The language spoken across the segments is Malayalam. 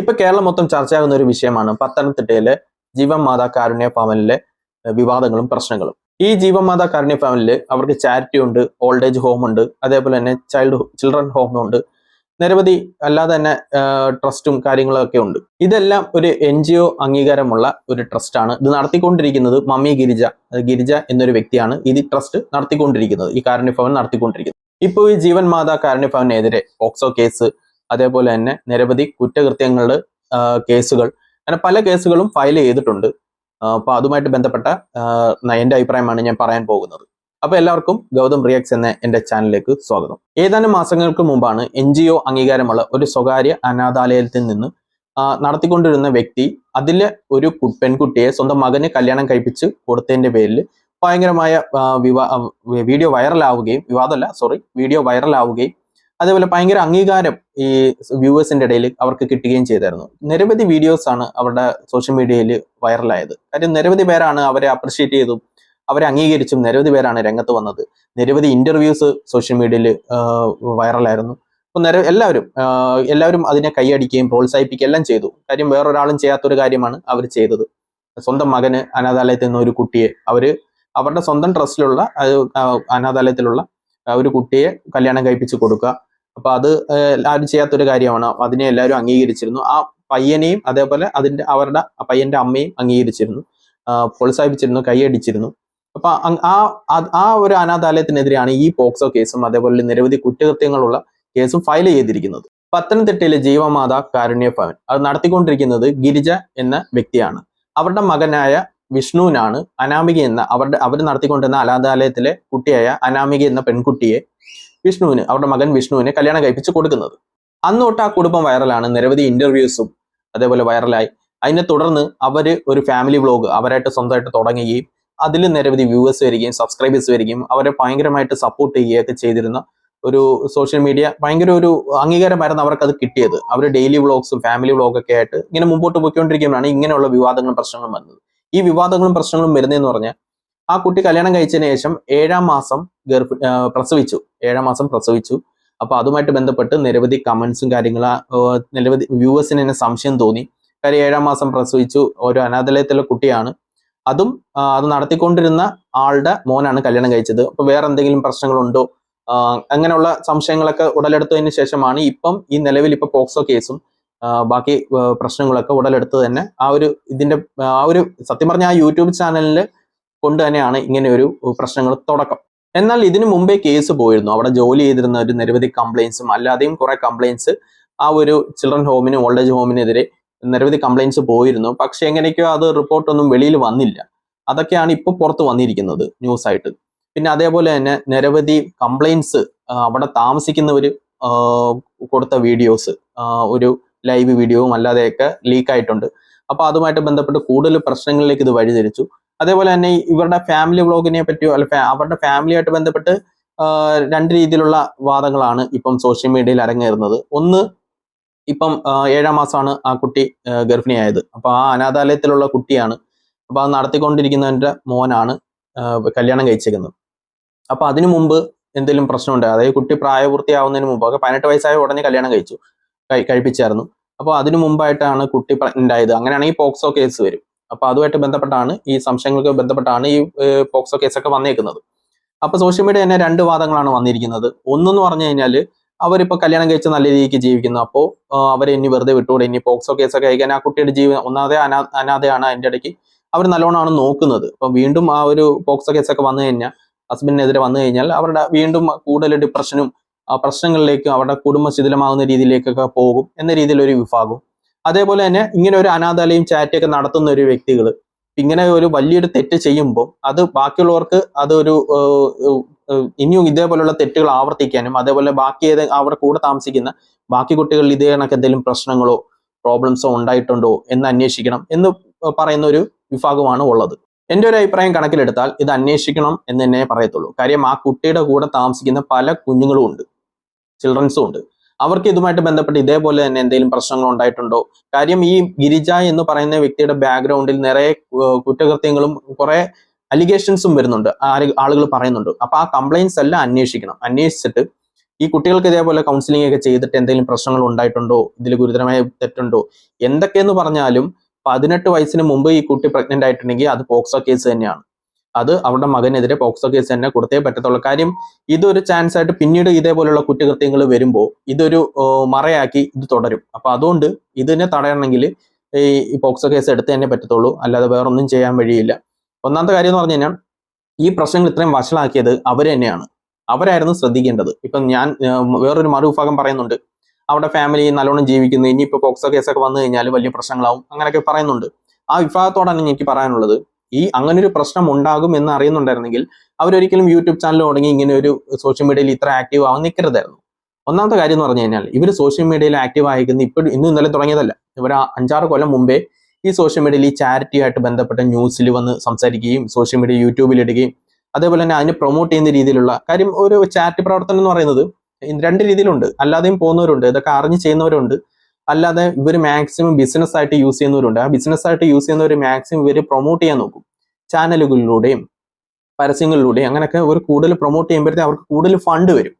ഇപ്പൊ കേരളം മൊത്തം ചർച്ചയാകുന്ന ഒരു വിഷയമാണ് പത്തനംതിട്ടയിലെ ജീവൻ മാതാ കാരുണ്യ ഭവനിലെ വിവാദങ്ങളും പ്രശ്നങ്ങളും. ഈ ജീവൻ മാതാ കാരുണ്യ ഭവനിൽ അവർക്ക് ചാരിറ്റി ഉണ്ട് ഓൾഡ് ഏജ് ഹോം ഉണ്ട് അതേപോലെ തന്നെ ചൈൽഡ് ചിൽഡ്രൻ ഹോം ഉണ്ട്. നിരവധി അല്ലാതെ തന്നെ ട്രസ്റ്റും കാര്യങ്ങളൊക്കെ ഉണ്ട്. ഇതെല്ലാം ഒരു എൻ ജി ഒ അംഗീകാരമുള്ള ഒരു ട്രസ്റ്റാണ് ഇത് നടത്തിക്കൊണ്ടിരിക്കുന്നത് മമ്മി ഗിരിജ ഗിരിജ എന്നൊരു വ്യക്തിയാണ്. ഇത് ട്രസ്റ്റ് നടത്തിക്കൊണ്ടിരിക്കുന്നത് ഈ കാരുണ്യ ഭവൻ നടത്തിക്കൊണ്ടിരിക്കുന്നത്. ഇപ്പോൾ ഈ ജീവൻ മാതാ കാരുണ്യ ഭവനെതിരെ പോക്സോ കേസ് അതേപോലെ തന്നെ നിരവധി കുറ്റകൃത്യങ്ങളുടെ കേസുകൾ. അങ്ങനെ പല കേസുകളും ഫയൽ ചെയ്തിട്ടുണ്ട്. അപ്പോൾ അപ്പൊ അതുമായിട്ട് ബന്ധപ്പെട്ട എന്റെ അഭിപ്രായമാണ് ഞാൻ പറയാൻ പോകുന്നത്. അപ്പൊ എല്ലാവർക്കും ഗൗതം റിയാക്സ് എന്ന എന്റെ ചാനലിലേക്ക് സ്വാഗതം. ഏതാനും മാസങ്ങൾക്ക് മുമ്പാണ് എൻ ജി ഒ അംഗീകാരമുള്ള ഒരു സ്വകാര്യ അനാഥാലയത്തിൽ നിന്ന് നടത്തിക്കൊണ്ടിരുന്ന വ്യക്തി അതിലെ ഒരു പെൺകുട്ടിയെ സ്വന്തം മകന് കല്യാണം കഴിപ്പിച്ച് കൊടുത്തതിന്റെ പേരിൽ ഭയങ്കരമായ വിവാ വീഡിയോ വൈറലാവുകയും വിവാദമല്ല സോറി വീഡിയോ വൈറലാവുകയും അതേപോലെ ഭയങ്കര അംഗീകാരം ഈ വ്യൂവേഴ്സിന്റെ ഇടയിൽ അവർക്ക് കിട്ടുകയും ചെയ്തായിരുന്നു. നിരവധി വീഡിയോസ് ആണ് അവരുടെ സോഷ്യൽ മീഡിയയിൽ വൈറലായത്. കാര്യം നിരവധി പേരാണ് അവരെ അപ്രിഷിയേറ്റ് ചെയ്തും അവരെ അംഗീകരിച്ചും നിരവധി പേരാണ് രംഗത്ത് വന്നത്. നിരവധി ഇന്റർവ്യൂസ് സോഷ്യൽ മീഡിയയിൽ വൈറലായിരുന്നു. അപ്പൊ നിര എല്ലാവരും എല്ലാവരും അതിനെ കൈയടിക്കുകയും പ്രോത്സാഹിപ്പിക്കുകയും എല്ലാം ചെയ്തു. കാര്യം വേറൊരാളും ചെയ്യാത്തൊരു കാര്യമാണ് അവർ ചെയ്തത്. സ്വന്തം മകന് അനാഥാലയത്തിൽ നിന്ന് ഒരു കുട്ടിയെ അവർ അവരുടെ സ്വന്തം ട്രസ്റ്റിലുള്ള അനാഥാലയത്തിലുള്ള ഒരു കുട്ടിയെ കല്യാണം കഴിപ്പിച്ച് കൊടുക്കുക. അപ്പൊ അത് ആരും ചെയ്യാത്തൊരു കാര്യമാണ്. അതിനെ എല്ലാവരും അംഗീകരിച്ചിരുന്നു. ആ പയ്യനെയും അതേപോലെ അതിന്റെ അവരുടെ പയ്യന്റെ അമ്മയും അംഗീകരിച്ചിരുന്നു. പ്രോത്സാഹിപ്പിച്ചിരുന്നു കൈയടിച്ചിരുന്നു. അപ്പൊ ആ ആ ഒരു അനാഥാലയത്തിനെതിരെയാണ് ഈ പോക്സോ കേസും അതേപോലെ നിരവധി കുറ്റകൃത്യങ്ങളുള്ള കേസും ഫയൽ ചെയ്തിരിക്കുന്നത്. പത്തനംതിട്ടയിലെ ജീവമാതാ കാരുണ്യ ഭവൻ അത് നടത്തിക്കൊണ്ടിരിക്കുന്നത് ഗിരിജ എന്ന വ്യക്തിയാണ്. അവരുടെ മകനായ വിഷ്ണുവിനാണ് അനാമിക എന്ന അവരുടെ അവർ നടത്തിക്കൊണ്ടിരുന്ന അനാഥാലയത്തിലെ കുട്ടിയായ അനാമിക എന്ന പെൺകുട്ടിയെ വിഷ്ണുവിന് അവരുടെ മകൻ വിഷ്ണുവിനെ കല്യാണം കഴിപ്പിച്ച് കൊടുക്കുന്നത്. അന്ന് ആ കുടുംബം വൈറലാണ്. നിരവധി ഇന്റർവ്യൂസും അതേപോലെ വൈറലായി. അതിനെ തുടർന്ന് അവർ ഒരു ഫാമിലി വ്ലോഗ് അവരായിട്ട് സ്വന്തമായിട്ട് തുടങ്ങുകയും അതിൽ നിരവധി വ്യൂവേഴ്സ് വരികയും സബ്സ്ക്രൈബേഴ്സ് വരികയും അവരെ ഭയങ്കരമായിട്ട് സപ്പോർട്ട് ചെയ്യുകയൊക്കെ ചെയ്തിരുന്ന ഒരു സോഷ്യൽ മീഡിയ ഭയങ്കര ഒരു അംഗീകാരമായിരുന്നു അവർക്ക് അത് കിട്ടിയത് അവർ ഡെയിലി വ്ളോഗ്സും ഫാമിലി വ്ളോഗൊക്കെ ആയിട്ട് ഇങ്ങനെ മുമ്പോട്ട് പോയിക്കൊണ്ടിരിക്കുമ്പോഴാണ് ഇങ്ങനെയുള്ള വിവാദങ്ങളും പ്രശ്നങ്ങളും വരുന്നത് ഈ വിവാദങ്ങളും പ്രശ്നങ്ങളും വരുന്നതെന്ന് പറഞ്ഞാൽ ആ കുട്ടി കല്യാണം കഴിച്ചതിന് ശേഷം ഏഴാം മാസം ഗർഭ പ്രസവിച്ചു. ഏഴാം മാസം പ്രസവിച്ചു. അപ്പൊ അതുമായിട്ട് ബന്ധപ്പെട്ട് നിരവധി കമന്റ്സും ആ, നിരവധി വ്യൂവേഴ്സിന് തന്നെ സംശയം തോന്നി. കാര്യം ഏഴാം മാസം പ്രസവിച്ചു ഒരു അനാഥാലയത്തിലെ കുട്ടിയാണ്. അതും അത് നടത്തിക്കൊണ്ടിരുന്ന ആളുടെ മോനാണ് കല്യാണം കഴിച്ചത്. അപ്പൊ വേറെ എന്തെങ്കിലും പ്രശ്നങ്ങളുണ്ടോ? അങ്ങനെയുള്ള സംശയങ്ങളൊക്കെ ഉടലെടുത്തതിന് ശേഷമാണ് ഇപ്പം ഈ നിലവിൽ ഇപ്പൊ പോക്സോ കേസും ബാക്കി പ്രശ്നങ്ങളൊക്കെ ഉടലെടുത്ത് തന്നെ ആ ഒരു ഇതിന്റെ ആ ഒരു സത്യം പറഞ്ഞ ആ യൂട്യൂബ് ചാനലിൽ കൊണ്ട് തന്നെയാണ് ഇങ്ങനെ ഒരു പ്രശ്നങ്ങൾ തുടക്കം. എന്നാൽ ഇതിനു മുമ്പേ കേസ് പോയിരുന്നു. അവിടെ ജോലി ചെയ്തിരുന്ന ഒരു നിരവധി കംപ്ലൈൻസും അല്ലാതെയും കുറെ കംപ്ലൈൻസ് ആ ഒരു ചിൽഡ്രൻ ഹോമിനും ഓൾഡ് ഏജ് ഹോമിനെതിരെ നിരവധി കംപ്ലൈൻസ് പോയിരുന്നു. പക്ഷെ എങ്ങനെയൊക്കെയോ അത് റിപ്പോർട്ടൊന്നും വെളിയിൽ വന്നില്ല. അതൊക്കെയാണ് ഇപ്പോൾ പുറത്ത് വന്നിരിക്കുന്നത് ന്യൂസ് ആയിട്ട് പിന്നെ അതേപോലെ തന്നെ നിരവധി കംപ്ലൈൻസ് അവിടെ താമസിക്കുന്നവർ കൊടുത്ത വീഡിയോസ് ഒരു ലൈവ് വീഡിയോവും അല്ലാതെയൊക്കെ ലീക്ക് ആയിട്ടുണ്ട്. അപ്പൊ അതുമായിട്ട് ബന്ധപ്പെട്ട് കൂടുതൽ പ്രശ്നങ്ങളിലേക്ക് ഇത് വഴിതിരിച്ചു. അതേപോലെ തന്നെ ഇവരുടെ ഫാമിലി വ്ളോഗിനെ പറ്റിയോ അല്ല അവരുടെ ഫാമിലിയായിട്ട് ബന്ധപ്പെട്ട് രണ്ട് രീതിയിലുള്ള വാദങ്ങളാണ് ഇപ്പം സോഷ്യൽ മീഡിയയിൽ അരങ്ങേറുന്നത്. ഒന്ന് ഇപ്പം ഏഴാം മാസമാണ് ആ കുട്ടി ഗർഭിണിയായത്. അപ്പൊ ആ അനാഥാലയത്തിലുള്ള കുട്ടിയാണ്. അപ്പോൾ അത് നടത്തിക്കൊണ്ടിരിക്കുന്നതിന്റെ മോനാണ് കല്യാണം കഴിച്ചേക്കുന്നത്. അപ്പോൾ അതിനു മുമ്പ് എന്തെങ്കിലും പ്രശ്നമുണ്ട്? അതായത് കുട്ടി പ്രായപൂർത്തിയാവുന്നതിന് മുമ്പ് ഒക്കെ പതിനെട്ട് വയസ്സായ ഉടനെ കല്യാണം കഴിച്ചു. കഴി- കഴിപ്പിച്ചായിരുന്നു. അപ്പോൾ അതിനു മുമ്പായിട്ടാണ് കുട്ടി പ്രഗ്നന്റ് ആയത് അങ്ങനെയാണെങ്കിൽ പോക്സോ കേസ് വരും. അപ്പോൾ അതുമായിട്ട് ബന്ധപ്പെട്ടാണ് ഈ സംശയങ്ങൾക്ക് ബന്ധപ്പെട്ടാണ് ഈ പോക്സോ കേസൊക്കെ വന്നേക്കുന്നത്. അപ്പോൾ സോഷ്യൽ മീഡിയ തന്നെ രണ്ട് വാദങ്ങളാണ് വന്നിരിക്കുന്നത്. ഒന്നെന്ന് പറഞ്ഞു കഴിഞ്ഞാൽ അവരിപ്പോ കല്യാണം കഴിച്ച് നല്ല രീതിക്ക് ജീവിക്കുന്നു. അപ്പോൾ അവരെ ഇനി വെറുതെ വിട്ടുകൂടെ ഇനി പോക്സോ കേസൊക്കെ കഴിക്കാൻ ആ കുട്ടിയുടെ ജീവൻ ഒന്നാതെ അനാ അനാഥയാണ് അതിന്റെ ഇടയ്ക്ക് അവർ നല്ലോണമാണ് നോക്കുന്നത്. അപ്പൊ വീണ്ടും ആ ഒരു പോക്സോ കേസൊക്കെ വന്നു കഴിഞ്ഞാൽ ഹസ്ബൻഡിനെതിരെ വന്നു കഴിഞ്ഞാൽ അവരുടെ വീണ്ടും കൂടുതൽ ഡിപ്രഷനും പ്രശ്നങ്ങളിലേക്ക് അവരുടെ കുടുംബ ശിഥിലമാകുന്ന രീതിയിലേക്കൊക്കെ പോകും എന്ന രീതിയിലൊരു വിഭാഗം. അതേപോലെ തന്നെ ഇങ്ങനെ ഒരു അനാഥാലയം ചാറ്റൊക്കെ നടത്തുന്ന ഒരു വ്യക്തികൾ ഇങ്ങനെ ഒരു വലിയൊരു തെറ്റ് ചെയ്യുമ്പോൾ അത് ബാക്കിയുള്ളവർക്ക് അതൊരു ഇനിയും ഇതേപോലെയുള്ള തെറ്റുകൾ ആവർത്തിക്കാനും അതേപോലെ ബാക്കി ഏത് അവിടെ കൂടെ താമസിക്കുന്ന ബാക്കി കുട്ടികളിൽ ഇതേ കണക്ക് എന്തെങ്കിലും പ്രശ്നങ്ങളോ പ്രോബ്ലംസോ ഉണ്ടായിട്ടുണ്ടോ എന്ന് അന്വേഷിക്കണം എന്ന് പറയുന്ന ഒരു വിഭാഗമാണ് ഉള്ളത്. എന്റെ ഒരു അഭിപ്രായം കണക്കിലെടുത്താൽ ഇത് അന്വേഷിക്കണം എന്ന് തന്നെ പറയത്തുള്ളൂ. കാര്യം ആ കുട്ടിയുടെ കൂടെ താമസിക്കുന്ന പല കുഞ്ഞുങ്ങളും ഉണ്ട്. ചിൽഡ്രൻസും ഉണ്ട്. അവർക്ക് ഇതുമായിട്ട് ബന്ധപ്പെട്ട് ഇതേപോലെ തന്നെ എന്തെങ്കിലും പ്രശ്നങ്ങൾ ഉണ്ടായിട്ടുണ്ടോ? കാര്യം ഈ ഗിരിജ എന്ന് പറയുന്ന വ്യക്തിയുടെ ബാക്ക്ഗ്രൗണ്ടിൽ നിറയെ കുറ്റകൃത്യങ്ങളും കുറെ അലിഗേഷൻസും വരുന്നുണ്ട്. ആളുകൾ പറയുന്നുണ്ട്. അപ്പൊ ആ കംപ്ലൈൻസ് എല്ലാം അന്വേഷിക്കണം. അന്വേഷിച്ചിട്ട് ഈ കുട്ടികൾക്ക് ഇതേപോലെ കൗൺസിലിംഗ് ഒക്കെ ചെയ്തിട്ട് എന്തെങ്കിലും പ്രശ്നങ്ങൾ ഉണ്ടായിട്ടുണ്ടോ? ഇതിൽ ഗുരുതരമായ തെറ്റുണ്ടോ? എന്തൊക്കെയെന്ന് പറഞ്ഞാലും പതിനെട്ട് വയസ്സിന് മുമ്പ് ഈ കുട്ടി പ്രഗ്നന്റ് ആയിട്ടുണ്ടെങ്കിൽ അത് പോക്സോ കേസ് തന്നെയാണ്. അത് അവരുടെ മകനെതിരെ പോക്സോ കേസ് തന്നെ കൊടുത്തേ പറ്റത്തുള്ളൂ. കാര്യം ഇതൊരു ചാൻസ് ആയിട്ട് പിന്നീട് ഇതേപോലുള്ള കുറ്റകൃത്യങ്ങൾ വരുമ്പോൾ ഇതൊരു മറയാക്കി ഇത് തുടരും. അപ്പൊ അതുകൊണ്ട് ഇതിനെ തടയണമെങ്കിൽ ഈ പോക്സോ കേസ് എടുത്ത് തന്നെ പറ്റത്തുള്ളൂ. അല്ലാതെ വേറൊന്നും ചെയ്യാൻ വഴിയില്ല. ഒന്നാമത്തെ കാര്യം എന്ന് പറഞ്ഞു കഴിഞ്ഞാൽ ഈ പ്രശ്നങ്ങൾ ഇത്രയും വഷളാക്കിയത് അവർ തന്നെയാണ്. അവരായിരുന്നു ശ്രദ്ധിക്കേണ്ടത്. ഇപ്പം ഞാൻ വേറൊരു മറുവിഭാഗം പറയുന്നുണ്ട്. അവിടെ ഫാമിലി നല്ലോണം ജീവിക്കുന്നു. ഇനിയിപ്പോ പോക്സോ കേസൊക്കെ വന്നു കഴിഞ്ഞാൽ വലിയ പ്രശ്നങ്ങളാവും. അങ്ങനെയൊക്കെ പറയുന്നുണ്ട്. ആ വിഭാഗത്തോടാണ് എനിക്ക് പറയാനുള്ളത്. ഈ അങ്ങനെ ഒരു പ്രശ്നം ഉണ്ടാകും എന്ന് അറിയുന്നുണ്ടായിരുന്നെങ്കിൽ അവരൊരിക്കലും യൂട്യൂബ് ചാനൽ തുടങ്ങി ഇങ്ങനെ ഒരു സോഷ്യൽ മീഡിയയിൽ ഇത്ര ആക്റ്റീവ് ആവാൻ നിൽക്കരുതായിരുന്നു. ഒന്നാമത്തെ കാര്യം എന്ന് പറഞ്ഞു കഴിഞ്ഞാൽ ഇവർ സോഷ്യൽ മീഡിയയിൽ ആക്റ്റീവ് ആയിരിക്കുന്ന ഇപ്പോൾ ഇന്നും ഇന്നലെ തുടങ്ങിയതല്ല. ഇവർ അഞ്ചാറ് കൊല്ലം മുമ്പേ ഈ സോഷ്യൽ മീഡിയയിൽ ഈ ചാരിറ്റി ആയിട്ട് ബന്ധപ്പെട്ട ന്യൂസിൽ വന്ന് സംസാരിക്കുകയും സോഷ്യൽ മീഡിയ യൂട്യൂബിൽ ഇടുകയും അതേപോലെ തന്നെ അതിനെ പ്രൊമോട്ട് ചെയ്യുന്ന രീതിയിലുള്ള കാര്യം ഒരു ചാരിറ്റി പ്രവർത്തനം എന്ന് പറയുന്നത് രണ്ട് രീതിയിലുണ്ട്. അല്ലാതെയും പോകുന്നവരുണ്ട്. ഇതൊക്കെ അറിഞ്ഞ് ചെയ്യുന്നവരുണ്ട്. അല്ലാതെ ഇവർ മാക്സിമം ബിസിനസ് ആയിട്ട് യൂസ് ചെയ്യുന്നവരുണ്ട്. ആ ബിസിനസ് ആയിട്ട് യൂസ് ചെയ്യുന്നവർ മാക്സിമം ഇവർ പ്രൊമോട്ട് ചെയ്യാൻ നോക്കും. ചാനലുകളിലൂടെയും പരസ്യങ്ങളിലൂടെയും അങ്ങനെയൊക്കെ ഒരു കൂടുതൽ പ്രൊമോട്ട് ചെയ്യുമ്പോഴത്തേക്ക് അവർക്ക് കൂടുതൽ ഫണ്ട് വരും.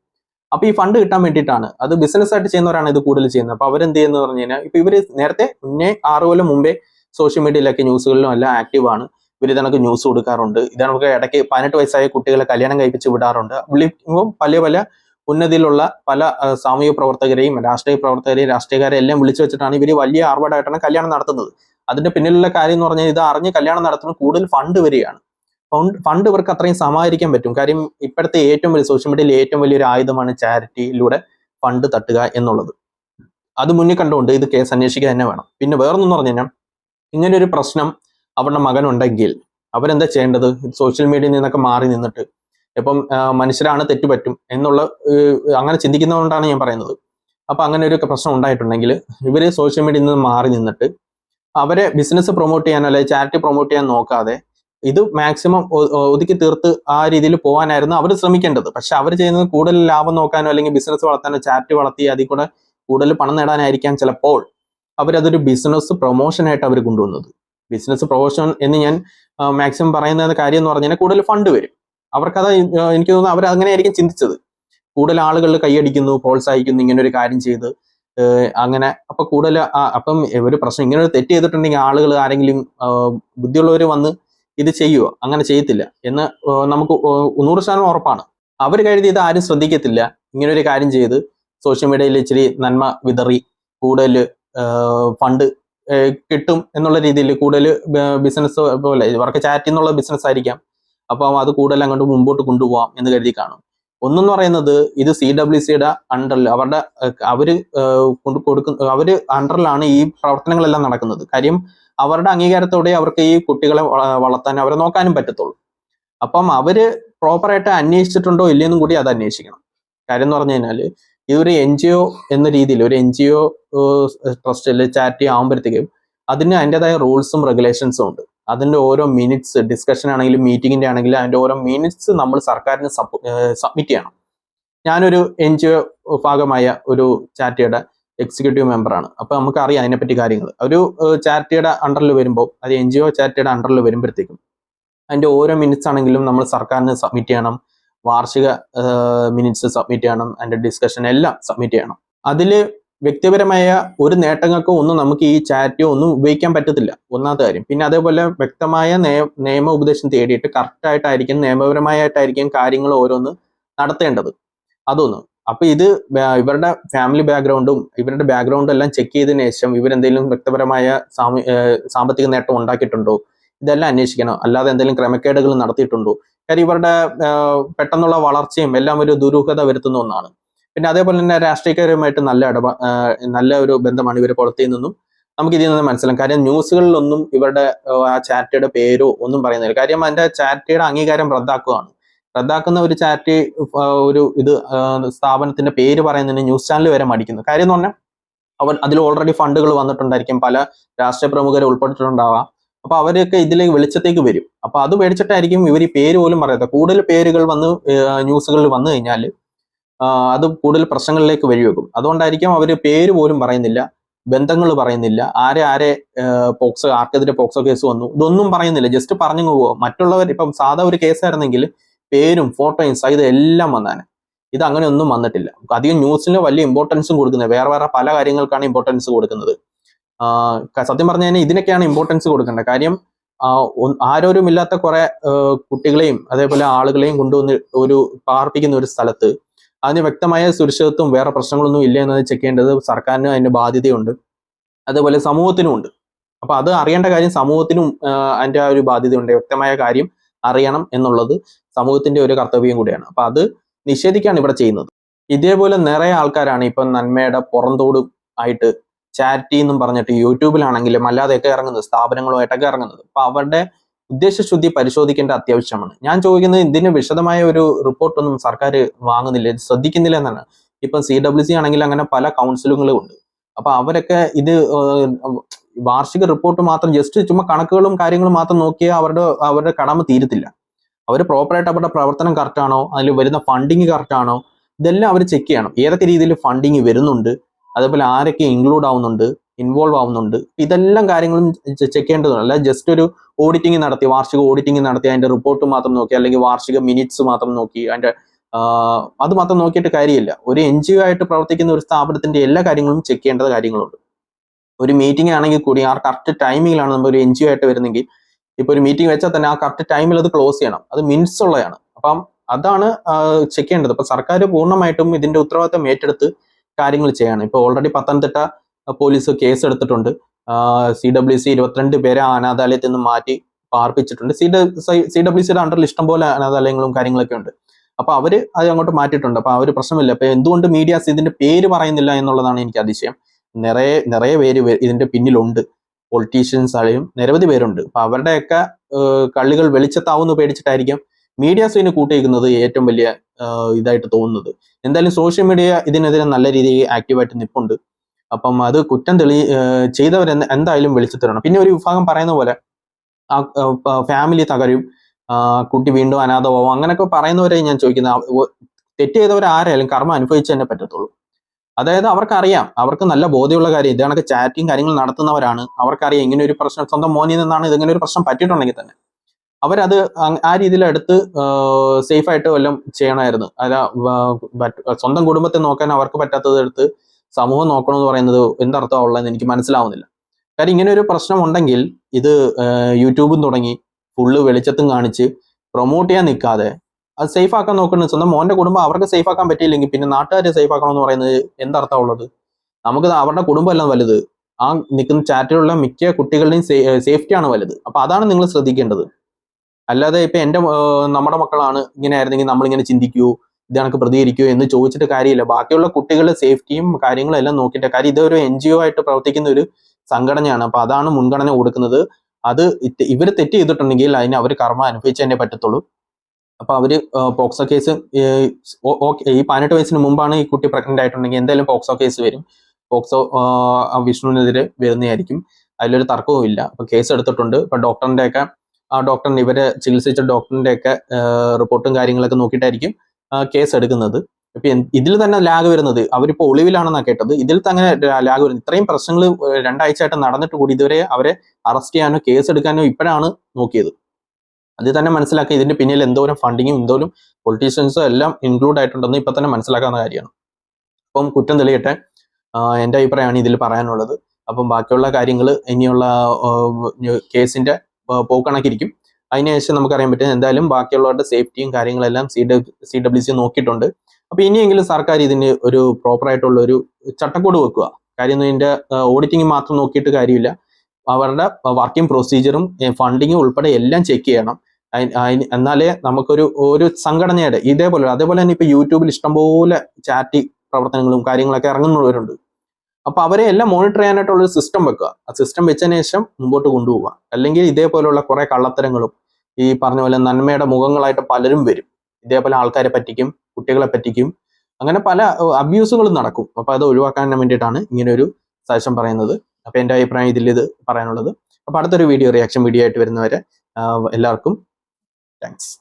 അപ്പൊ ഈ ഫണ്ട് കിട്ടാൻ വേണ്ടിയിട്ടാണ്. അത് ബിസിനസ് ആയിട്ട് ചെയ്യുന്നവരാണ് ഇത് കൂടുതൽ ചെയ്യുന്നത്. അപ്പൊ അവരെന്ത് ചെയ്യുന്നത് പറഞ്ഞു കഴിഞ്ഞാൽ ഇപ്പൊ ഇവർ നേരത്തെ മുന്നേ ആറ് കൊല്ലം മുമ്പേ സോഷ്യൽ മീഡിയയിലൊക്കെ ന്യൂസുകളിലും എല്ലാം ആക്റ്റീവ് ആണ്. ഇവർ ഇതണക്ക് ന്യൂസ് കൊടുക്കാറുണ്ട്. ഇതണക്ക് ഇടയ്ക്ക് പതിനെട്ട് വയസ്സായ കുട്ടികളെ കല്യാണം കഴിപ്പിച്ച് വിടാറുണ്ട്. വിളിക്കുമ്പോൾ പല പല ഉന്നതിയിലുള്ള പല സാമൂഹ്യ പ്രവർത്തകരെയും രാഷ്ട്രീയ പ്രവർത്തകരെയും രാഷ്ട്രീയക്കാരെ എല്ലാം വിളിച്ചു വെച്ചിട്ടാണ് ഇവർ വലിയ ആർഭാടായിട്ടാണ് കല്യാണം നടത്തുന്നത്. അതിന്റെ പിന്നിലുള്ള കാര്യം എന്ന് പറഞ്ഞാൽ ഇത് അറിഞ്ഞ് കല്യാണം നടത്തുന്ന കൂടുതൽ ഫണ്ട് വരികയാണ്. ഫണ്ട് ഫണ്ട് ഇവർക്ക് അത്രയും സമാഹരിക്കാൻ പറ്റും. കാര്യം ഇപ്പോഴത്തെ ഏറ്റവും വലിയ സോഷ്യൽ മീഡിയയിൽ ഏറ്റവും വലിയൊരു ആയുധമാണ് ചാരിറ്റിയിലൂടെ ഫണ്ട് തട്ടുക എന്നുള്ളത്. അത് മുന്നിൽ കണ്ടുകൊണ്ട് ഇത് കേസ് അന്വേഷിക്കുക തന്നെ വേണം. പിന്നെ വേറൊന്നും പറഞ്ഞു കഴിഞ്ഞാൽ ഇങ്ങനെ ഒരു പ്രശ്നം അവരുടെ മകനുണ്ടെങ്കിൽ അവരെന്താ ചെയ്യേണ്ടത്? സോഷ്യൽ മീഡിയയിൽ നിന്നൊക്കെ മാറി നിന്നിട്ട് ഇപ്പം മനുഷ്യരാണ് തെറ്റുപറ്റും എന്നുള്ള അങ്ങനെ ചിന്തിക്കുന്നതുകൊണ്ടാണ് ഞാൻ പറയുന്നത്. അപ്പൊ അങ്ങനെ ഒരു പ്രശ്നം ഉണ്ടായിട്ടുണ്ടെങ്കിൽ ഇവർ സോഷ്യൽ മീഡിയയിൽ നിന്ന് മാറി നിന്നിട്ട് അവരെ ബിസിനസ് പ്രൊമോട്ട് ചെയ്യാനോ അല്ലെങ്കിൽ ചാരിറ്റി പ്രൊമോട്ട് ചെയ്യാൻ നോക്കാതെ ഇത് മാക്സിമം ഒതുക്കി തീർത്ത് ആ രീതിയിൽ പോകാനായിരുന്നു അവർ ശ്രമിക്കേണ്ടത്. പക്ഷെ അവർ ചെയ്യുന്നത് കൂടുതൽ ലാഭം നോക്കാനോ അല്ലെങ്കിൽ ബിസിനസ് വളർത്താനോ ചാരിറ്റി വളർത്തി അതിൽ കൂടെ കൂടുതൽ പണം നേടാനായിരിക്കാം ചിലപ്പോൾ അവരതൊരു ബിസിനസ് പ്രൊമോഷനായിട്ട് അവർ കൊണ്ടുവന്നത്. ബിസിനസ് പ്രൊമോഷൻ എന്ന് ഞാൻ മാക്സിമം പറയുന്ന കാര്യം എന്ന് പറഞ്ഞാൽ കൂടുതൽ ഫണ്ട് വരും. അവർക്കത് എനിക്ക് തോന്നുന്നു അവർ അങ്ങനെയായിരിക്കും ചിന്തിച്ചത്. കൂടുതൽ ആളുകൾ കൈയടിക്കുന്നു പ്രോത്സാഹിക്കുന്നു ഇങ്ങനെ ഒരു കാര്യം ചെയ്ത് അങ്ങനെ. അപ്പൊ കൂടുതൽ അപ്പം ഒരു പ്രശ്നം ഇങ്ങനെ ഒരു തെറ്റ് ചെയ്തിട്ടുണ്ടെങ്കിൽ ആളുകൾ ആരെങ്കിലും ബുദ്ധിയുള്ളവർ വന്ന് ഇത് ചെയ്യുമോ അങ്ങനെ ചെയ്യത്തില്ല. എന്ന് നമുക്ക് നൂറ് ശതമാനം ഉറപ്പാണ്. അവർ കരുതി ഇത് ആരും ശ്രദ്ധിക്കത്തില്ല. ഇങ്ങനെ ഒരു കാര്യം ചെയ്ത് സോഷ്യൽ മീഡിയയിൽ ഇച്ചിരി നന്മ വിതറി കൂടുതൽ ഫണ്ട് കിട്ടും എന്നുള്ള രീതിയിൽ കൂടുതൽ ബിസിനസ് പോലെ ഇവർക്ക് ചാറ്റിന്നുള്ള ബിസിനസ് ആയിരിക്കാം അപ്പം അത് കൂടുതൽ അങ്ങോട്ട് മുമ്പോട്ട് കൊണ്ടുപോകാം എന്ന് കരുതി കാണും. ഒന്നെന്ന് പറയുന്നത് ഇത് സി ഡബ്ല്യു സിയുടെ അണ്ടറിൽ അവരുടെ അവർ കൊണ്ട് കൊടുക്കുന്ന അവർ അണ്ടറിലാണ് ഈ പ്രവർത്തനങ്ങളെല്ലാം നടക്കുന്നത്. കാര്യം അവരുടെ അംഗീകാരത്തോടെ അവർക്ക് ഈ കുട്ടികളെ വള- വളർത്താൻ അവരെ നോക്കാനും പറ്റത്തുള്ളൂ. അപ്പം അവർ പ്രോപ്പറായിട്ട് അന്വേഷിച്ചിട്ടുണ്ടോ ഇല്ലയെന്നും കൂടി അത് അന്വേഷിക്കണം. കാര്യം എന്ന് പറഞ്ഞു കഴിഞ്ഞാൽ ഇതൊരു എൻ ജി ഒ എന്ന രീതിയിൽ ഒരു എൻ ജി ഒ ട്രസ്റ്റിൽ ചാരിറ്റി ആകുമ്പോഴത്തേക്കും അതിന് അതിന്റെതായ റൂൾസും റെഗുലേഷൻസും ഉണ്ട്. അതിന്റെ ഓരോ മിനിറ്റ്സ് ഡിസ്കഷൻ ആണെങ്കിലും മീറ്റിങ്ങിന്റെ ആണെങ്കിലും അതിന്റെ ഓരോ മിനിറ്റ്സ് നമ്മൾ സർക്കാരിന് സബ്മിറ്റ് ചെയ്യണം. ഞാനൊരു എൻ ജി ഒ ഭാഗമായ ഒരു ചാരിറ്റിയുടെ എക്സിക്യൂട്ടീവ് മെമ്പറാണ് അപ്പോൾ നമുക്ക് അറിയാം അതിനെപ്പറ്റി കാര്യങ്ങൾ. ഒരു ചാരിറ്റിയുടെ അണ്ടറിൽ വരുമ്പോൾ അത് എൻ ജി ഒ ചാരിറ്റിയുടെ അണ്ടറിൽ വരുമ്പോഴത്തേക്കും അതിന്റെ ഓരോ മിനിറ്റ്സ് ആണെങ്കിലും നമ്മൾ സർക്കാരിന് സബ്മിറ്റ് ചെയ്യണം. വാർഷിക മിനിറ്റ്സ് സബ്മിറ്റ് ചെയ്യണം. അതിന്റെ ഡിസ്കഷൻ എല്ലാം സബ്മിറ്റ് ചെയ്യണം. അതിൽ വ്യക്തിപരമായ ഒരു നേട്ടങ്ങൾക്കോ ഒന്നും നമുക്ക് ഈ ചാരിറ്റിയോ ഒന്നും ഉപയോഗിക്കാൻ പറ്റത്തില്ല. ഒന്നാമത്തെ കാര്യം. പിന്നെ അതേപോലെ വ്യക്തമായ നയ- നിയമ ഉപദേശം തേടിയിട്ട് കറക്റ്റായിട്ടായിരിക്കും നിയമപരമായിട്ടായിരിക്കും കാര്യങ്ങൾ ഓരോന്ന് നടത്തേണ്ടത്. അതൊന്ന്. അപ്പൊ ഇത് ഇവരുടെ ഫാമിലി ബാക്ക്ഗ്രൗണ്ടും ഇവരുടെ ബാക്ക്ഗ്രൗണ്ടും എല്ലാം ചെക്ക് ചെയ്തതിനു ശേഷം ഇവരെന്തെങ്കിലും വ്യക്തപരമായ സാമ്പത്തിക നേട്ടം ഉണ്ടാക്കിയിട്ടുണ്ടോ? ഇതെല്ലാം അന്വേഷിക്കണം. അല്ലാതെ എന്തെങ്കിലും ക്രമക്കേടുകൾ നടത്തിയിട്ടുണ്ടോ? കാര്യം ഇവരുടെ പെട്ടെന്നുള്ള വളർച്ചയും എല്ലാം ഒരു ദുരൂഹത വരുത്തുന്ന ഒന്നാണ്. പിന്നെ അതേപോലെ തന്നെ രാഷ്ട്രീയക്കാരുമായിട്ട് നല്ല നല്ല ഒരു ബന്ധമാണ് ഇവർ പുറത്തു നിന്നും. നമുക്ക് ഇതിൽ നിന്ന് മനസ്സിലാക്കാം. കാര്യം ന്യൂസുകളിലൊന്നും ഇവരുടെ ആ ചാരിറ്റിയുടെ പേരോ ഒന്നും പറയുന്നില്ല. കാര്യം അതിന്റെ ചാരിറ്റിയുടെ അംഗീകാരം റദ്ദാക്കുകയാണ്. റദ്ദാക്കുന്ന ഒരു ചാരിറ്റി ഒരു ഇത് സ്ഥാപനത്തിന്റെ പേര് പറയുന്നതിന് ന്യൂസ് ചാനൽ വരെ മടിക്കുന്നു. കാര്യം എന്ന് പറഞ്ഞാൽ അവർ അതിൽ ഓൾറെഡി ഫണ്ടുകൾ വന്നിട്ടുണ്ടായിരിക്കും. പല രാഷ്ട്രീയ പ്രമുഖരെ ഉൾപ്പെട്ടിട്ടുണ്ടാവാം അപ്പൊ അവരൊക്കെ ഇതിലേക്ക് വെളിച്ചത്തേക്ക് വരും. അപ്പൊ അത് മേടിച്ചിട്ടായിരിക്കും ഇവർ ഈ പേര് പോലും പറയാത്ത കൂടുതൽ പേരുകൾ വന്ന് ന്യൂസുകളിൽ വന്നു കഴിഞ്ഞാൽ അത് കൂടുതൽ പ്രശ്നങ്ങളിലേക്ക് വഴിവെക്കും. അതുകൊണ്ടായിരിക്കും അവർ പേര് പോലും പറയുന്നില്ല ബന്ധങ്ങൾ പറയുന്നില്ല ആരെ ആരെ പോക്സോ ആർക്കെതിരെ പോക്സോ കേസ് വന്നു ഇതൊന്നും പറയുന്നില്ല. ജസ്റ്റ് പറഞ്ഞു പോവുക മറ്റുള്ളവർ ഇപ്പം സാധാ ഒരു കേസായിരുന്നെങ്കിൽ പേരും ഫോട്ടോയും സഹിതം എല്ലാം വന്നാണ് ഇത് അങ്ങനെ ഒന്നും വന്നിട്ടില്ല. അധികം ന്യൂസിന് വലിയ ഇമ്പോർട്ടൻസും കൊടുക്കുന്നത് വേറെ വേറെ പല കാര്യങ്ങൾക്കാണ് ഇമ്പോർട്ടൻസ് കൊടുക്കുന്നത്. സത്യം പറഞ്ഞു കഴിഞ്ഞാൽ ഇതിനൊക്കെയാണ് ഇമ്പോർട്ടൻസ് കൊടുക്കേണ്ടത്. കാര്യം ആരോരുമില്ലാത്ത കുറെ കുട്ടികളെയും അതേപോലെ ആളുകളെയും കൊണ്ടുവന്ന് ഒരു പാർപ്പിക്കുന്ന ഒരു സ്ഥലത്ത് അതിന് വ്യക്തമായ സുരക്ഷിതത്വം വേറെ പ്രശ്നങ്ങളൊന്നും ഇല്ല എന്നത് ചെക്ക് ചെയ്യേണ്ടത് സർക്കാരിന് അതിന്റെ ബാധ്യതയുണ്ട്. അതുപോലെ സമൂഹത്തിനും ഉണ്ട്. അപ്പൊ അത് അറിയേണ്ട കാര്യം സമൂഹത്തിനും അതിന്റെ ആ ഒരു ബാധ്യതയുണ്ട്. വ്യക്തമായ കാര്യം അറിയണം എന്നുള്ളത് സമൂഹത്തിന്റെ ഒരു കർത്തവ്യം കൂടിയാണ്. അപ്പൊ അത് നിഷേധിക്കാണ് ഇവിടെ ചെയ്യുന്നത്. ഇതേപോലെ നിറയെ ആൾക്കാരാണ് ഇപ്പൊ നന്മയുടെ പുറന്തോടും ആയിട്ട് ചാരിറ്റി എന്നും പറഞ്ഞിട്ട് യൂട്യൂബിലാണെങ്കിലും അല്ലാതെയൊക്കെ ഇറങ്ങുന്നത് സ്ഥാപനങ്ങളുമായിട്ടൊക്കെ ഇറങ്ങുന്നത്. അപ്പൊ അവരുടെ ഉദ്ദേശശുദ്ധി പരിശോധിക്കേണ്ട അത്യാവശ്യമാണ്. ഞാൻ ചോദിക്കുന്നത് ഇതിന് വിശദമായ ഒരു റിപ്പോർട്ടൊന്നും സർക്കാർ വാങ്ങുന്നില്ല ശ്രദ്ധിക്കുന്നില്ല എന്നാണ്. ഇപ്പം സി ഡബ്ല്യു സി ആണെങ്കിൽ അങ്ങനെ പല കൗൺസിലുകളും ഉണ്ട്. അപ്പൊ അവരൊക്കെ ഇത് വാർഷിക റിപ്പോർട്ട് മാത്രം ജസ്റ്റ് ചുമ്മാ കണക്കുകളും കാര്യങ്ങളും മാത്രം നോക്കിയാൽ അവരുടെ അവരുടെ കടമ തീരത്തില്ല. അവർ പ്രോപ്പറായിട്ട് അവരുടെ പ്രവർത്തനം കറക്റ്റ് ആണോ? അതിൽ വരുന്ന ഫണ്ടിങ് കറക്റ്റ് ആണോ? ഇതെല്ലാം അവർ ചെക്ക് ചെയ്യണം. ഏതൊക്കെ രീതിയിൽ ഫണ്ടിങ് വരുന്നുണ്ട്? അതേപോലെ ആരൊക്കെ ഇൻക്ലൂഡ് ആവുന്നുണ്ട് ഇൻവോൾവ് ആവുന്നുണ്ട്? ഇതെല്ലാം കാര്യങ്ങളും ചെക്ക് ചെയ്യേണ്ടതുണ്ട്. അല്ല ജസ്റ്റ് ഒരു ഓഡിറ്റിംഗ് നടത്തി വാർഷിക ഓഡിറ്റിംഗ് നടത്തി അതിന്റെ റിപ്പോർട്ട് മാത്രം നോക്കി അല്ലെങ്കിൽ വാർഷിക മിനിറ്റ്സ് മാത്രം നോക്കി അതിന്റെ അത് മാത്രം നോക്കിയിട്ട് കാര്യമില്ല. ഒരു എൻ ജി ഒ ആയിട്ട് പ്രവർത്തിക്കുന്ന ഒരു സ്ഥാപനത്തിന്റെ എല്ലാ കാര്യങ്ങളും ചെക്ക് ചെയ്യേണ്ട കാര്യങ്ങളുണ്ട്. ഒരു മീറ്റിംഗ് ആണെങ്കിൽ കൂടി ആ കറക്റ്റ് ടൈമിങ്ങിലാണ് നമ്മൾ ഒരു എൻ ജി ഒ ആയിട്ട് വരുന്നെങ്കിൽ ഇപ്പൊ ഒരു മീറ്റിംഗ് വെച്ചാൽ തന്നെ ആ കറക്റ്റ് ടൈമിൽ അത് ക്ലോസ് ചെയ്യണം. അത് മിനിറ്റ്സ് ഉള്ളതാണ്. അപ്പം അതാണ് ചെക്ക് ചെയ്യേണ്ടത്. അപ്പൊ സർക്കാർ പൂർണമായിട്ടും ഇതിന്റെ ഉത്തരവാദിത്തം ഏറ്റെടുത്ത് കാര്യങ്ങൾ ചെയ്യണം. ഇപ്പൊ ഓൾറെഡി പത്തനംതിട്ട പോലീസ് കേസ് എടുത്തിട്ടുണ്ട്. സി ഡബ്ല്യു സി ഇരുപത്തിരണ്ട് പേരെ അനാഥാലയത്തിൽ നിന്ന് മാറ്റി പാർപ്പിച്ചിട്ടുണ്ട്. സി സി ഡബ്ല്യു സിയുടെ അണ്ടറിൽ ഇഷ്ടംപോലെ അനാഥാലയങ്ങളും കാര്യങ്ങളൊക്കെ ഉണ്ട്. അപ്പൊ അവർ അത് അങ്ങോട്ട് മാറ്റിയിട്ടുണ്ട്. അപ്പൊ ആ ഒരു പ്രശ്നമില്ല. അപ്പൊ എന്തുകൊണ്ട് മീഡിയാസ് ഇതിന്റെ പേര് പറയുന്നില്ല എന്നുള്ളതാണ് എനിക്ക് അതിശയം. നിറയെ നിറയെ പേര് ഇതിന്റെ പിന്നിലുണ്ട്. പൊളിറ്റീഷ്യൻസ് ആയും നിരവധി പേരുണ്ട്. അപ്പൊ അവരുടെയൊക്കെ കള്ളികൾ വെളിച്ചത്താവുന്ന പേടിച്ചിട്ടായിരിക്കും മീഡിയാസ് ഇതിന് കൂട്ടിയിരിക്കുന്നത് ഏറ്റവും വലിയ ഇതായിട്ട് തോന്നുന്നത്. എന്തായാലും സോഷ്യൽ മീഡിയ ഇതിനെതിരെ നല്ല രീതിയിൽ ആക്റ്റീവായിട്ട് നിൽപ്പുണ്ട് അപ്പം അത് കുറ്റം തെളി ചെയ്തവർ എന്തായാലും വിളിച്ചു തരണം പിന്നെ ഒരു വിഭാഗം പറയുന്ന പോലെ ആ ഫാമിലി തകരും കുട്ടി വീണ്ടും അനാഥമാവും അങ്ങനെയൊക്കെ പറയുന്നവരെ ഞാൻ ചോദിക്കുന്നത് തെറ്റ് ചെയ്തവർ ആരായാലും കർമ്മം അനുഭവിച്ചു തന്നെ പറ്റത്തുള്ളൂ. അതായത് അവർക്കറിയാം അവർക്ക് നല്ല ബോധ്യമുള്ള കാര്യം ഇത് ചാറ്റിംഗ് ചാറ്റിങ് കാര്യങ്ങൾ നടത്തുന്നവരാണ്. അവർക്കറിയാം ഇങ്ങനെ ഒരു പ്രശ്നം സ്വന്തം മോനിൽ നിന്നാണ് ഇതിങ്ങനെ ഒരു പ്രശ്നം പറ്റിയിട്ടുണ്ടെങ്കിൽ തന്നെ. അവരത് ആ രീതിയിൽ എടുത്ത് സേഫ് ആയിട്ട് വല്ലതും ചെയ്യണമായിരുന്നു. അല്ല സ്വന്തം കുടുംബത്തെ നോക്കാൻ അവർക്ക് പറ്റാത്തത് എടുത്ത് സമൂഹം നോക്കണമെന്ന് പറയുന്നത് എന്തർത്ഥമാണ് ഉള്ളതെന്ന് എനിക്ക് മനസ്സിലാവുന്നില്ല. കാര്യം ഇങ്ങനെ ഒരു പ്രശ്നം ഉണ്ടെങ്കിൽ ഇത് യൂട്യൂബും തുടങ്ങി ഫുള്ള് വെളിച്ചത്തും കാണിച്ച് പ്രൊമോട്ട് ചെയ്യാൻ നിൽക്കാതെ അത് സേഫ് ആക്കാൻ നോക്കുന്നത് സ്വന്തം മോന്റെ കുടുംബം അവർക്ക് സേഫ് ആക്കാൻ പറ്റിയില്ലെങ്കിൽ പിന്നെ നാട്ടുകാരെ സേഫ് ആക്കണമെന്ന് പറയുന്നത് എന്തർത്ഥം ഉള്ളത് നമുക്ക് അവരുടെ കുടുംബമല്ല വലുത്. ആ നിൽക്കുന്ന ചാറ്റിലുള്ള മിക്ക കുട്ടികളുടെയും സേഫ്റ്റിയാണ് വലുത്. അപ്പൊ അതാണ് നിങ്ങൾ ശ്രദ്ധിക്കേണ്ടത്. അല്ലാതെ ഇപ്പൊ ഏഹ്, നമ്മുടെ മക്കളാണ് ഇങ്ങനെ ആയിരുന്നെങ്കിൽ നമ്മളിങ്ങനെ ചിന്തിക്കൂ. ഇത് കണക്ക് പ്രതികരിക്കൂ എന്ന് ചോദിച്ചിട്ട് കാര്യമില്ല. ബാക്കിയുള്ള കുട്ടികളുടെ സേഫ്റ്റിയും കാര്യങ്ങളും എല്ലാം നോക്കിയിട്ട് കാര്യം ഇതൊരു എൻ ജി ഒ ആയിട്ട് പ്രവർത്തിക്കുന്ന ഒരു സംഘടനയാണ്. അപ്പൊ അതാണ് മുൻഗണന കൊടുക്കുന്നത്. അത് ഇവർ തെറ്റ് ചെയ്തിട്ടുണ്ടെങ്കിൽ അതിന് അവർ കർമ്മ അനുഭവിച്ചു തന്നെ പറ്റത്തുള്ളൂ. അപ്പൊ അവർ പോക്സോ കേസ് ഈ പതിനെട്ട് വയസ്സിന് മുമ്പാണ് ഈ കുട്ടി പ്രഗ്നന്റ് ആയിട്ടുണ്ടെങ്കിൽ എന്തായാലും പോക്സോ കേസ് വരും. പോക്സോ വിഷ്ണുവിനെതിരെ വരുന്നതായിരിക്കും. അതിലൊരു തർക്കവും ഇല്ല. അപ്പൊ കേസ് എടുത്തിട്ടുണ്ട്. ഇപ്പൊ ഡോക്ടറിന്റെ ഒക്കെ ആ ഡോക്ടറിന് ഇവരെ ചികിത്സിച്ച ഡോക്ടറിന്റെ ഒക്കെ റിപ്പോർട്ടും കാര്യങ്ങളൊക്കെ നോക്കിയിട്ടായിരിക്കും. കേസ് എടുക്കുന്നത്. ഇപ്പൊ ഇതിൽ തന്നെ ലാഗ് വരുന്നത്. അവരിപ്പോ ഒളിവിലാണെന്നാണ് കേട്ടത്. ഇതിൽ തന്നെ ലാഗ് വരുന്നത്. ഇത്രയും പ്രശ്നങ്ങൾ രണ്ടാഴ്ചയായിട്ട് നടന്നിട്ട് കൂടി ഇതുവരെ അവരെ അറസ്റ്റ് ചെയ്യാനോ കേസ് എടുക്കാനോ ഇപ്പോഴാണ് നോക്കിയത്. അത് തന്നെ മനസ്സിലാക്കുക ഇതിന്റെ പിന്നിൽ എന്തോരം ഫണ്ടിങ്ങും എന്തോരം പൊളിറ്റീഷ്യൻസും എല്ലാം ഇൻക്ലൂഡ് ആയിട്ടുണ്ടെന്ന് ഇപ്പൊ തന്നെ മനസ്സിലാക്കാവുന്ന കാര്യമാണ്. അപ്പം കുറ്റം തെളിയട്ടെ. എന്റെ അഭിപ്രായമാണ് ഇതിൽ പറയാനുള്ളത്. അപ്പം ബാക്കിയുള്ള കാര്യങ്ങൾ ഇനിയുള്ള കേസിന്റെ പോക്കണക്കിരിക്കും. അതിനുശേഷം നമുക്കറിയാൻ പറ്റും എന്തായാലും ബാക്കിയുള്ളവരുടെ സേഫ്റ്റിയും കാര്യങ്ങളെല്ലാം C W C W C നോക്കിയിട്ടുണ്ട്. അപ്പൊ ഇനിയെങ്കിലും സർക്കാർ ഇതിന് ഒരു പ്രോപ്പർ ആയിട്ടുള്ള ഒരു ചട്ടക്കൂട് വെക്കുക. കാര്യം ഇതിന്റെ ഓഡിറ്റിംഗ് മാത്രം നോക്കിയിട്ട് കാര്യമില്ല. അവരുടെ വർക്കിംഗ് പ്രൊസീജിയറും ഫണ്ടിങ്ങും ഉൾപ്പെടെ എല്ലാം ചെക്ക് ചെയ്യണം. എന്നാലേ നമുക്കൊരു ഒരു സംഘടനയുടെ ഇതേപോലെ അതേപോലെ തന്നെ ഇപ്പൊ യൂട്യൂബിൽ ഇഷ്ടംപോലെ ചാറ്റ് പ്രവർത്തനങ്ങളും കാര്യങ്ങളൊക്കെ ഇറങ്ങുന്നവരുണ്ട്. അപ്പൊ അവരെ എല്ലാം മോണിറ്റർ ചെയ്യാനായിട്ടുള്ള ഒരു സിസ്റ്റം വെക്കുക. ആ സിസ്റ്റം വെച്ചതിന് ശേഷം മുമ്പോട്ട് കൊണ്ടുപോകുക അല്ലെങ്കിൽ ഇതേപോലെയുള്ള കുറെ കള്ളത്തരങ്ങളും ഈ പറഞ്ഞ പോലെ നന്മയുടെ മുഖങ്ങളായിട്ട് പലരും വരും. ഇതേപോലെ ആൾക്കാരെ പറ്റിക്കും കുട്ടികളെ പറ്റിക്കും. അങ്ങനെ പല അബ്യൂസുകളും നടക്കും. അപ്പൊ അത് ഒഴിവാക്കാൻ വേണ്ടിയിട്ടാണ് ഇങ്ങനെ ഒരു സജഷൻ പറയുന്നത്. അപ്പൊ എന്റെ അഭിപ്രായം ഇതിൽ ഇത് പറയാനുള്ളത്. അപ്പൊ അടുത്തൊരു വീഡിയോ റിയാക്ഷൻ വീഡിയോ ആയിട്ട് വരുന്നവരെ എല്ലാവർക്കും താങ്ക്സ്